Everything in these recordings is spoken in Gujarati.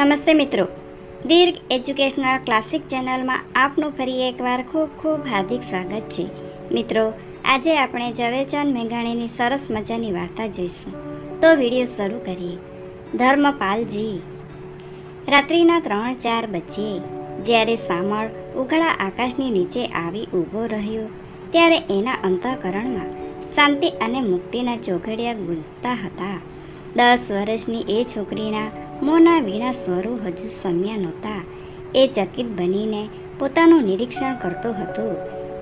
નમસ્તે મિત્રો. દીર્ઘ એજ્યુકેશનલ ક્લાસિક ચેનલમાં આપનું ફરી એકવાર ખૂબ ખૂબ હાર્દિક સ્વાગત છે. મિત્રો, આજે આપણે ઝવેરચંદ મેઘાણીની સરસ મજાની વાર્તા જોઈશું. તો વીડિયો શરૂ કરીએ. ધર્મપાલજી. રાત્રિના ત્રણ ચાર બજે જ્યારે સામળ ઉઘડા આકાશની નીચે આવી ઊભો રહ્યો, ત્યારે એના અંતઃકરણમાં શાંતિ અને મુક્તિના ચોઘડિયા ગુંજતા હતા. દસ વર્ષની એ છોકરીના મોંના વીણા સ્વરો હજુ સમ્યા નહોતા. એ ચકિત બનીને પોતાનું નિરીક્ષણ કરતો હતો.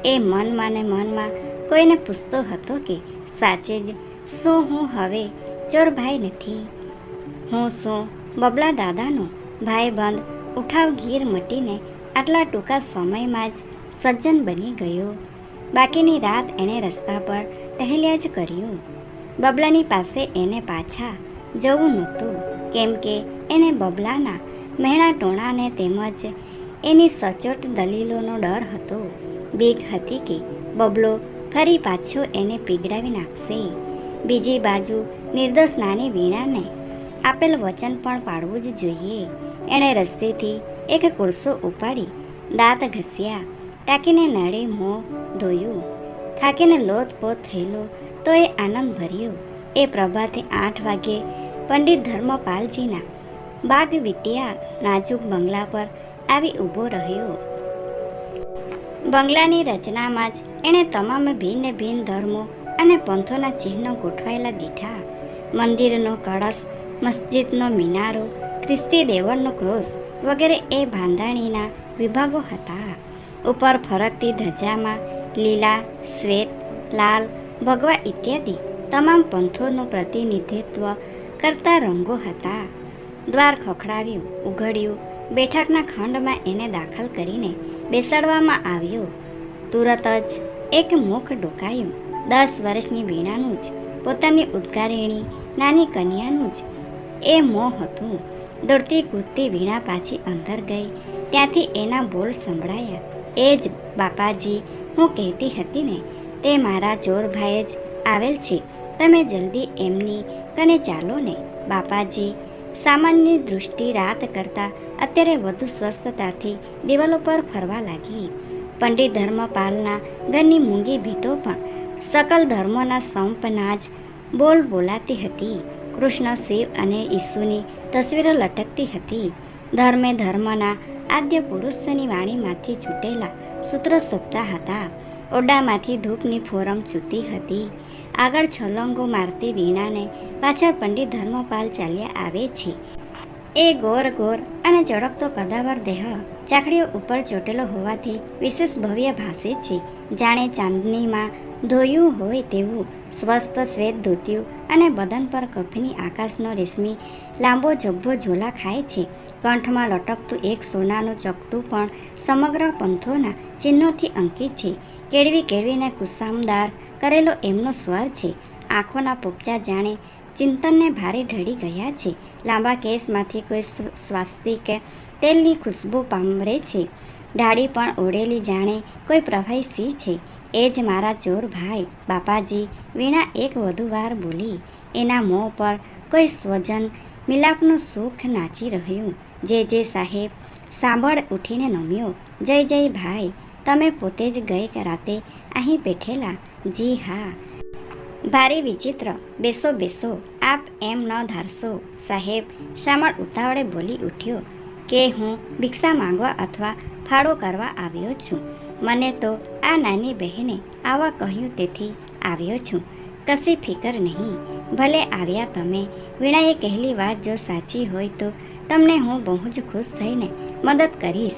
એ મનમાં ને મનમાં કોઈને પૂછતો હતો કે, સાચે જ શું હું હવે ચોરભાઈ નથી? હું શું બબલા દાદાનો ભાઈબંધ ઉઠાવ ગીર મટીને આટલા ટૂંકા સમયમાં જ સજ્જન બની ગયો? બાકીની રાત એણે રસ્તા પર ટહેલ્યા જ કર્યું. બબલાની પાસે એને પાછા જવું નહોતું. કેમ કે એને બબલાના મહેણા ટોણાને તેમજ એની સચોટ દલીલોનો ડર હતો. બીક હતી કે બબલો ફરી પાછો એને પીગડાવી નાખશે. બીજી બાજુ નિર્દોષ નાની વીણાને આપેલ વચન પણ પાડવું જ જોઈએ. એણે રસ્તેથી એક કુરસો ઉપાડી દાંત ઘસ્યા, ટાંકીને નળે મોં ધોયું. થાકીને લોતપોત થયેલો તો એ આનંદ ભર્યો. એ પ્રભાતે આઠ વાગે પંડિત ધર્મપાલજીના બાગ વિટિયા નાજુક બંગલા પર આવી ઊભો રહ્યો. બંગલાની રચનામાં જ એણે તમામ ભિન્ન ભિન્ન ધર્મો અને પંથોના ચિહ્નો ગોઠવાયેલા દીઠા. મંદિરનો કળશ, મસ્જિદનો મિનારો, ખ્રિસ્તી દેવળનો ક્રોસ વગેરે એ બાંધાણીના વિભાગો હતા. ઉપર ફરકતી ધજામાં લીલા, શ્વેત, લાલ, ભગવા ઇત્યાદિ તમામ પંથોનું પ્રતિનિધિત્વ કરતા રંગો હતા. દ્વાર ખખડાવ્યું, ઉઘડ્યું. બેઠકના ખંડમાં એને દાખલ કરીને બેસાડવામાં આવ્યો. તુરત જ એક મુખ ડોકાયું. દસ વર્ષની વીણાનું જ, પોતાની ઉદ્ગારિણી, નાની કન્યાનું જ. એ મોં હતું. દોડતી કૂદતી વીણા પાછી અંદર ગઈ. ત્યાંથી એના બોલ સંભળાયા. એ જ, બાપાજી, હું કહેતી હતી ને, તે મારા જોરભાઈએ જ આવેલ છે. તમે જલ્દી એમની કને ચાલો ને, બાપાજી. સામાન્ય દૃષ્ટિ રાત કરતાં અત્યારે વધુ સ્વસ્થતાથી દિવાલો પર ફરવા લાગી. પંડિત ધર્મપાલના ઘરની મૂંગી ભીતો પણ સકલ ધર્મોના સંપના જ બોલ બોલાતી હતી. કૃષ્ણ શિવ અને ઈસુની તસવીરો લટકતી હતી. ધર્મે ધર્મના આદ્ય પુરુષની વાણીમાંથી છૂટેલા સૂત્રો સોંપતા હતા. ઓરડામાંથી ધૂપની ફોરમ ચૂતી હતી. આગળ છલંગો મારતી વીણાને પાછળ પંડિત ધર્મપાલ ચાલ્યા આવે છે. એ ગોર ગોર અને ચળકતો કદાવર દેહ ચાકડીઓ ઉપર ચોટેલો હોવાથી વિશેષ ભવ્ય ભાસે છે. જાણે ચાંદનીમાં ધોયું હોય તેવું સ્વસ્થ શ્વેત ધોતિયું અને બદન પર કફની આકાશનો રેશમી લાંબો જબ્બો ઝોલા ખાય છે. કંઠમાં લટકતું એક સોનાનું ચકતું પણ સમગ્ર પંથોના ચિહ્નોથી અંકિત છે. કેળવી કેળવીને કુસામદાર કરેલો એમનો સ્વર છે. આંખોના પોપચા જાણે ચિંતનને ભારે ઢળી ગયા છે. લાંબા કેસમાંથી કોઈ સ્વાસ્તિક તેલની ખુશ્બુ પામરે છે. ડાળી પણ ઓળેલી જાણે કોઈ પ્રવાહી સી છે. એ જ મારા ચોર ભાઈ, બાપાજી, વીણા એક વધુ વાર બોલી, એના મોં પર કોઈ સ્વજન મિલાપનું સુખ નાચી રહ્યું. જે જે સાહેબ, સાંભળ ઉઠીને નમ્યો, જય જય ભાઈ તમે પોતે જ ગઈ રાતે અહીં બેઠેલા? જી હા. ભારે વિચિત્ર. બેસો બેસો. આપ એમ ન ધારશો. સાહેબ શામળ ઉતાવળે બોલી ઉઠ્યો કે હું ભિક્ષા માંગવા અથવા ફાળો કરવા આવ્યો છું. મને તો આ નાની બહેને આવા કહ્યું તેથી આવ્યો છું. કશી ફિકર નહીં. ભલે આવ્યા તમે. વીણાએ કહેલી વાત જો સાચી હોય તો તમને હું બહુ જ ખુશ થઈને મદદ કરીશ.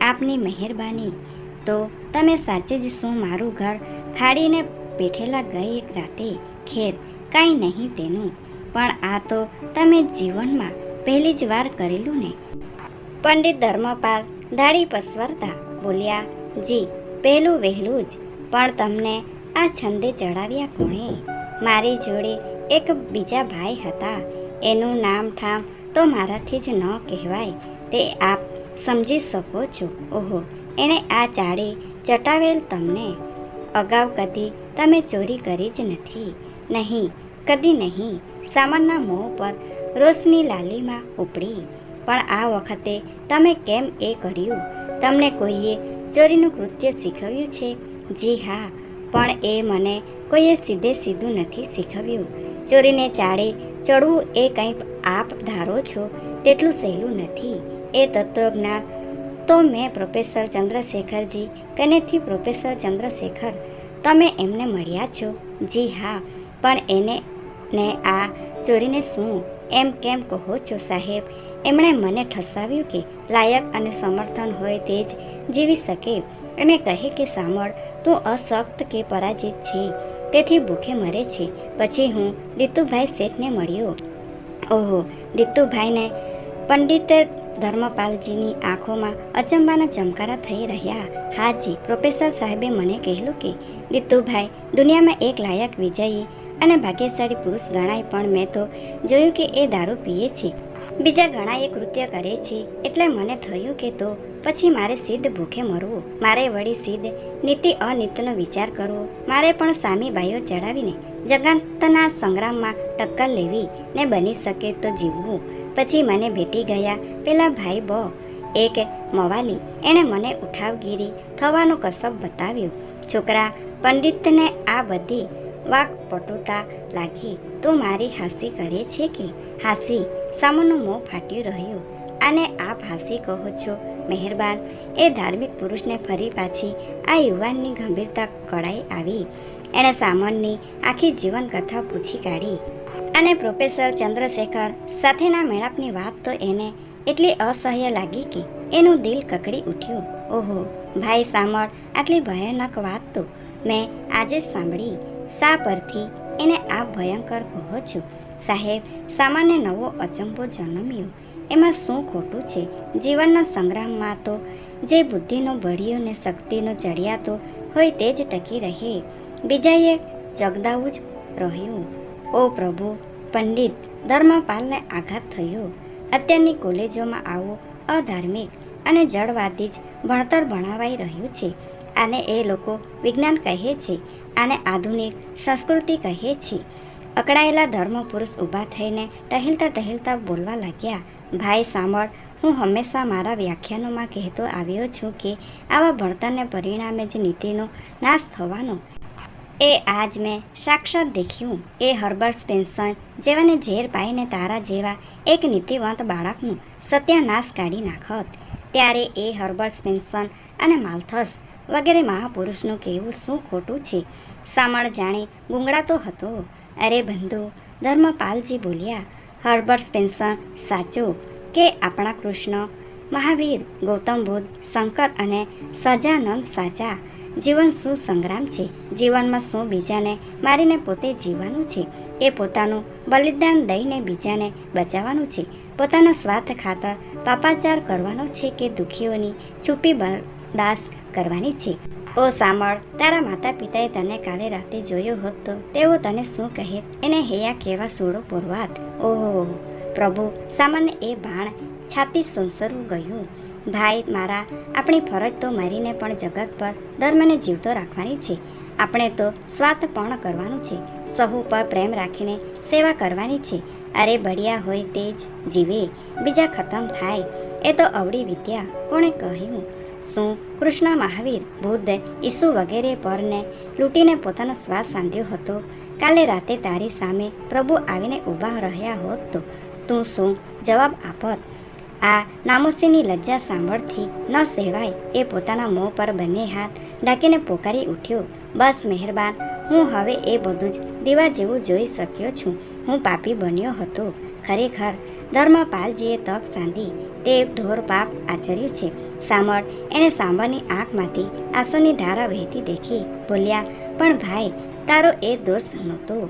આપની મહેરબાની. તો તમે સાચે જ શું મારું ઘર ફાડીને બેઠેલા ગઈ રાતે? ખેર, કાંઈ નહીં તેનું. પણ આ તો તમે જીવનમાં પહેલી જ વાર કરેલું ને? પંડિત ધર્મપાલ દાઢી પસવરતા બોલ્યા, જી, પહેલું વહેલું જ. પણ તમને આ છંદે ચડાવ્યા કોણે? મારી જોડે એક બીજા ભાઈ હતા. એનું નામ ઠામ તો મારાથી જ ન કહેવાય. તે આપ સમજી શકો છો. ઓહો એણે આ ચાળે ચટાવેલ તમને. અગાઉ કદી તમે ચોરી કરી જ નથી. નહીં, કદી નહીં. સામાનના મોં પર રોશની લાલીમાં ઉપડી. પણ આ વખતે તમે કેમ એ કર્યું? તમને કોઈએ ચોરીનું કૃત્ય શીખવ્યું છે? જી હા, પણ એ મને કોઈએ સીધે સીધું નથી શીખવ્યું. ચોરીને ચાળે ચડવું એ કંઈ આપ ધારો છો, તેટલું સહેલું નથી. એ તત્વજ્ઞાન તો મેં પ્રોફેસર ચંદ્રશેખરજી કનેથી પ્રોફેસર ચંદ્રશેખર, તમે એમને મળ્યા છો? જી હા, પણ એને, ને આ ચોરીને શું? એમ કેમ કહો છો સાહેબ? એમણે મને ઠસાવ્યું કે લાયક અને સમર્થન હોય તે જ જીવી શકે. અને કહે કે સાંભળ, તું અશક્ત કે પરાજિત છે, તેથી ભૂખે મરે છે. પછી હું દીતુભાઈ શેઠને મળ્યો. ઓહો, દીતુભાઈને પંડિત ધર્મપાલજીની આંખોમાં અચંબાના ચમકારા થઈ રહ્યા. હાજી, પ્રોફેસર સાહેબે મને કહેલું કે દીતુભાઈ દુનિયામાં એક લાયક વિજયી અને ભાગ્યશાળી પુરુષ ગણાય પણ મેં તો જોયું કે એ દારૂ પીએ છે. બીજા ઘણા એ કૃત્ય કરે છે. એટલે મને થયું કે તો પછી મારે સિદ્ધ ભૂખે મરવું. મારે વળી સિદ્ધ નીતિ અનિત્યનો વિચાર કરવો. મારે પણ સામી બાઈઓ ચડાવીને જગતના સંગ્રામમાં ટક્કર લેવી. ને બની શકે તો જીવવું. પછી મને ભેટી ગયા. પેલા ભાઈ બો. એક મવાલી. એણે મને ઉઠાવગીરી. થવાનો કસબ બતાવ્યું. છોકરા, પંડિતને આ બધી વાક પટુતા લાગી. તું મારી હાસી કરે છે કે? હાસી. સામાનું મોં ફાટ્યું રહ્યું. અને આપ હાસી કહો છો, મહેરબાન. એ ધાર્મિક પુરુષને ફરી પાછી આ યુવાનની ગંભીરતા કળાઈ આવી. એણે સામનની આખી જીવન કથા પૂછી કાઢી. અને પ્રોફેસર ચંદ્રશેખર સાથેના મેળાપની વાત તો એને એટલી અસહ્ય લાગી કે એનું દિલ કકડી ઉઠ્યું. ઓહો, ભાઈ સાંભળ, આટલી ભયાનક વાત તો મેં આજે સાંભળી. શા પરથી એને આ ભયંકર કહો છો સાહેબ, સામાન્ય નવો અચંબો જન્મ્યો. એમાં શું ખોટું છે? જીવનના સંગ્રામમાં તો જે બુદ્ધિનો બળિયો ને શક્તિનો ચડિયાતો હોય તે જ ટકી રહે. બીજાએ જગદાવું જ રહ્યું. ઓ પ્રભુ, પંડિત, ધર્મપાલને આઘાત થયો. અત્યારની કોલેજોમાં આવો અધાર્મિક અને જળવાદી જ ભણતર ભણાવાઈ રહ્યું છે. આને એ લોકો વિજ્ઞાન કહે છે, આને આધુનિક સંસ્કૃતિ કહે છે. અકળાયેલા ધર્મ પુરુષ ઊભા થઈને ટહેલતા ટહેલતા બોલવા લાગ્યા, ભાઈ સાંભળ, હું હંમેશા મારા વ્યાખ્યાનોમાં કહેતો આવ્યો છું કે આવા ભણતરને પરિણામે જ નીતિનો નાશ થવાનો એ આજ મેં સાક્ષાત દેખ્યું. એ હર્બર્ટ સ્પેન્સન જેવાને ઝેર પાઈને તારા જેવા એક નીતિવંત બાળકનું સત્યાનાશ કાઢી નાખત. ત્યારે એ હર્બર્ટ સ્પેન્સન અને માલ્થસ વગેરે મહાપુરુષનું કહેવું શું ખોટું છે? સામળ જાણે ગુંગળાતો હતો. અરે બંધુ, ધર્મપાલજી બોલ્યા, હર્બર્ટ સ્પેન્સન સાચો કે આપણા કૃષ્ણ, મહાવીર, ગૌતમ બુદ્ધ, શંકર અને સજાનંદ સાચા? જીવન શું સંગ્રામ છે? જીવનમાં શું બીજાને? મારીને પોતે જીવવાનું છે. એ પોતાનું બલિદાન દઈને બીજાને બચાવવાનું છે. પોતાના સ્વાર્થ ખાતર પાપાચાર કરવાનો છે કે દુઃખીઓની છુપી બરદાસ્ત કરવાની છે? ઓ સાંભળ, તારા માતા પિતાએ તને કાલે રાતે જોયો હોત તો તેઓ તને શું કહે? એને હૈયા કેવા સોડો પૂરવાત? ઓહો, પ્રભુ, સામાન્ય એ બાણ છાતી સુનસરું ગયું. ભાઈ, મારા, આપણી ફરજ તો મરીને પણ જગત પર ધર્મને જીવતો રાખવાની છે. આપણે તો સ્વાર્થ પણ કરવાનું છે. સહુ પર પ્રેમ રાખીને સેવા કરવાની છે. અરે બળિયા હોય તે જ જીવે, બીજા ખતમ થાય. એ તો અવળી વિદ્યા, કોણે કહ્યું? શું કૃષ્ણ મહાવીર બુદ્ધ ઈસુ વગેરે પરને લૂંટીને પોતાનો શ્વાસ સાંધ્યો હતો? કાલે રાતે તારી સામે પ્રભુ આવીને ઊભા રહ્યા હોત તો. તું શું જવાબ આપત? આ નામોસીની લજ્જા સાંભળથી ન સહેવાય એ પોતાના મોં પર બંને હાથ ડાકીને પોકારી ઉઠ્યો. બસ, મહેરબાન, હું હવે એ બધું જ દીવા જેવું જોઈ શક્યો છું. હું પાપી બન્યો હતો. ખરેખર, ધર્મપાલજીએ તક સાંધી તે ધોર પાપ આચર્યું છે. સાંભળ એણે સાંભળની આંખમાંથી આંસુની ધારા વહેતી દેખી. બોલ્યા, પણ ભાઈ, તારો એ દોષ નહોતો.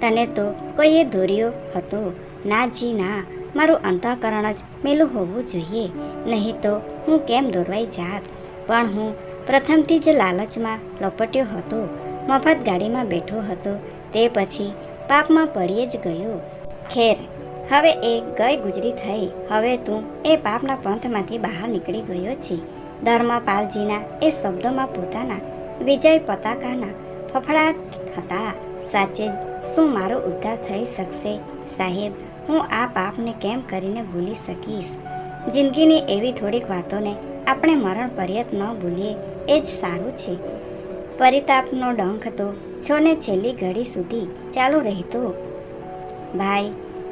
તને તો કોઈએ દોર્યો હતો. ના જી, ના. મારું અંતઃકરણ જ મેલું હોવું જોઈએ. નહીં તો હું કેમ દોરવાઈ જાત? પણ હું પ્રથમથી જ લાલચમાં લપટ્યો હતો. મફત ગાડીમાં બેઠો હતો. તે પછી પાપમાં પડીએ જ ગયો. ખેર, હવે એ ગઈ ગુજરી થઈ. હવે તું એ પાપના પંથમાંથી બહાર નીકળી ગયો છે. ધર્મપાલજીના એ શબ્દોમાં પોતાના વિજય પતાકાના ફફડાટ હતા. સાચે શું મારો ઉદ્ધાર થઈ શકશે સાહેબ? હું આ પાપને કેમ કરીને ભૂલી શકીશ? જિંદગીની એવી થોડીક વાતોને આપણે મરણ પર્યત ન ભૂલીએ, એ જ સારું છે. પરિતાપનો ડંખ તો છોને છેલ્લી ઘડી સુધી ચાલુ રહેતો. ભાઈ,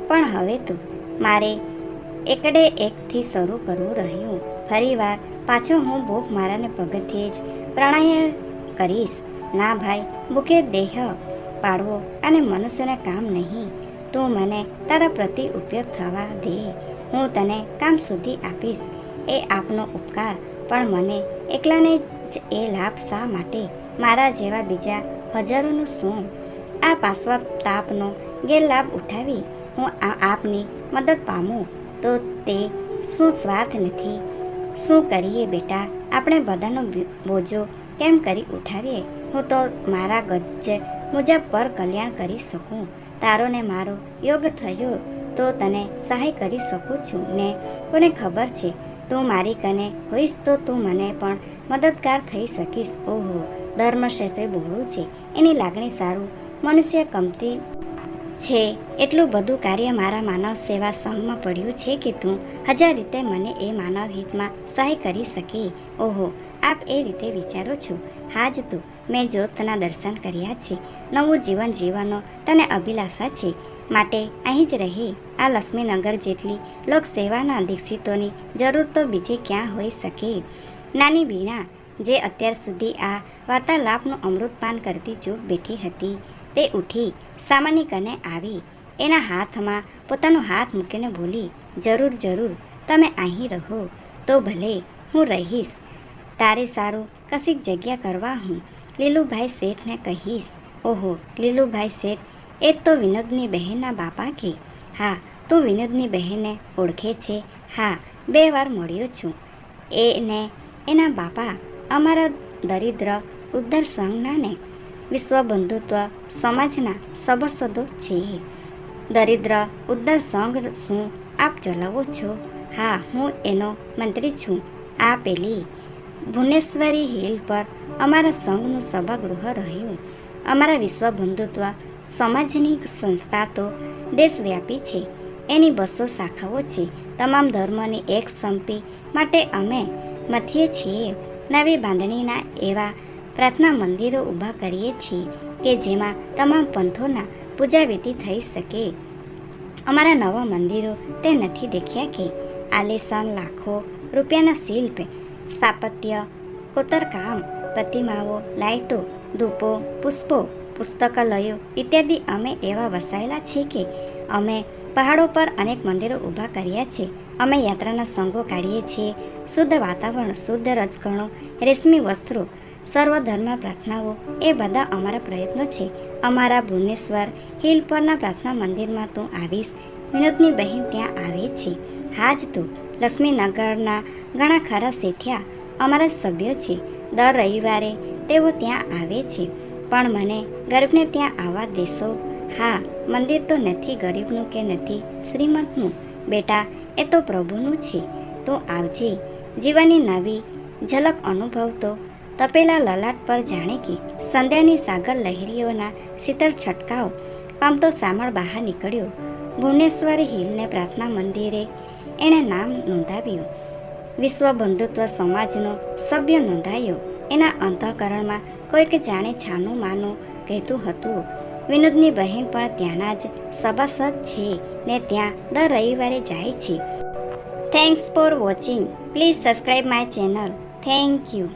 પણ હવે તો મારે એકડે એકથી શરૂ કરવું રહ્યું. ફરીવાર પાછો હું ભૂખ મારાને પગથિયે જ પ્રાણાયામ કરીશ. ના ભાઈ, ભૂખે દેહ પાડવો અને મનુષ્યને કામ નહીં. તું મને તારા પ્રતિ ઉપયોગ થવા દે. હું તને કામ સુધી આપીશ. એ આપનો ઉપકાર. પણ મને એકલાને જ એ લાભ શા માટે? મારા જેવા બીજા હજારોનું શું? આ પાશ્વ તાપનો ગેરલાભ ઉઠાવી હું આપની મદદ પામું? તો તે શું સ્વાર્થ નથી? શું કરીએ બેટા? આપણે બધાનો બોજો. કેમ કરી ઉઠાવીએ? હું તો મારા ગજ મુજબ પર કલ્યાણ કરી શકું. તારો ને મારો યોગ થયો તો તને સહાય કરી શકું છું ને કોને ખબર છે? તું મારી કને હોઈશ તો તું મને પણ મદદગાર થઈ શકીશ. ઓહો, ધર્મ ક્ષેત્રે બહોળું છે. એની લાગણી સારું. મનુષ્ય કમતી છે. એટલું બધું કાર્ય મારા માનવ સેવા સંઘમાં પડ્યું છે કે તું હજાર રીતે મને એ માનવ હિતમાં સહાય કરી શકે. ઓહો, આપ એ રીતે વિચારો છો. હા જ તું. મેં જ્યોતના દર્શન કર્યા છે. નવું જીવન જીવવાનો તને અભિલાષા છે. માટે અહીં જ રહી. આ લક્ષ્મીનગર જેટલી લોકસેવાના દીક્ષિતોની જરૂર તો બીજે ક્યાં હોઈ શકે? નાની વીણા, જે અત્યાર સુધી આ વાર્તાલાપનું અમૃતપાન કરતી ચૂપ બેઠી હતી, તે ઉઠી સામાની કને આવી. એના હાથમાં પોતાનો હાથ મૂકીને બોલી, જરૂર જરૂર, તમે અહીં રહો. તો ભલે હું રહીશ. તારે સારું કશીક જગ્યા કરવા હું. લીલુભાઈ શેઠને કહીશ, ઓહો, લીલુભાઈ શેઠ, એ તો વિનોદની બહેનના બાપા કે? હા, તું વિનોદની બહેનને ઓળખે છે? હા, બે વાર મળ્યો છું. એને, એના બાપા અમારા દરિદ્ર, ઉદ્ધાર સંઘનાને વિશ્વ બંધુત્વ સમાજના સભાસદો છે. દરિદ્ર, ઉદ્ધાર સંઘ શું આપ ચલાવો છો? હા, હું એનો મંત્રી છું. આ પેલી ભુવનેશ્વરી હિલ પર અમારા સંઘનું સભાગૃહ રહ્યું. અમારા વિશ્વ બંધુત્વ, સમાજની સંસ્થા તો દેશવ્યાપી છે. એની બસો શાખાઓ છે. તમામ ધર્મને એક સંપી માટે અમે મથીએ છીએ. નવી બાંધણીના એવા પ્રાર્થના મંદિરો ઊભા કરીએ છીએ કે જેમાં તમામ પંથોના પૂજાવિધિ થઈ શકે. અમારા નવા મંદિરો તે નથી દેખ્યા કે આલેસાન લાખો રૂપિયાના શિલ્પ સ્થાપત્ય કોતરકામ, પ્રતિમાઓ લાઇટો ધૂપો, પુષ્પો, પુસ્તકાલયો ઇત્યાદિ અમે એવા વસાયેલા છે કે અમે પહાડો પર અનેક મંદિરો ઊભા કર્યા છે. અમે યાત્રાના સંઘો કાઢીએ છીએ. શુદ્ધ વાતાવરણ, શુદ્ધ રજકણો, રેશમી વસ્ત્રો સર્વધર્મ પ્રાર્થનાઓ, એ બધા અમારા પ્રયત્નો છે. અમારા ભુવનેશ્વર હિલ પરના પ્રાર્થના મંદિરમાં તું આવીશ. વિનોદની બહેન ત્યાં આવે છે. હા જ તું લક્ષ્મીનગરના ઘણા ખરા શેઠિયા અમારા સભ્યો છે. દર રવિવારે તેઓ ત્યાં આવે છે. પણ મને ગરીબને ત્યાં આવવા દેશો. હા, મંદિર તો નથી ગરીબનું કે નથી શ્રીમંતનું. બેટા, એ તો પ્રભુનું છે. તું આવજે. જીવનની નવી ઝલક અનુભવતો તપેલા લલાટ પર જાણે કે સંધ્યાની સાગર લહેરીઓના શીતળ છટકાવ. પામતો સામળ બહાર નીકળ્યો. ભુવનેશ્વર હિલને પ્રાર્થના મંદિરે એણે નામ નોંધાવ્યું. વિશ્વ બંધુત્વ સમાજનો સભ્ય નોંધાયો. એના અંતઃકરણમાં કોઈક જાણે છાનું માનું કહેતું હતું. વિનોદની બહેન પણ ત્યાંના જ સભાસદ છે ને ત્યાં દર રવિવારે જાય છે. Thanks for watching please subscribe my channel thank you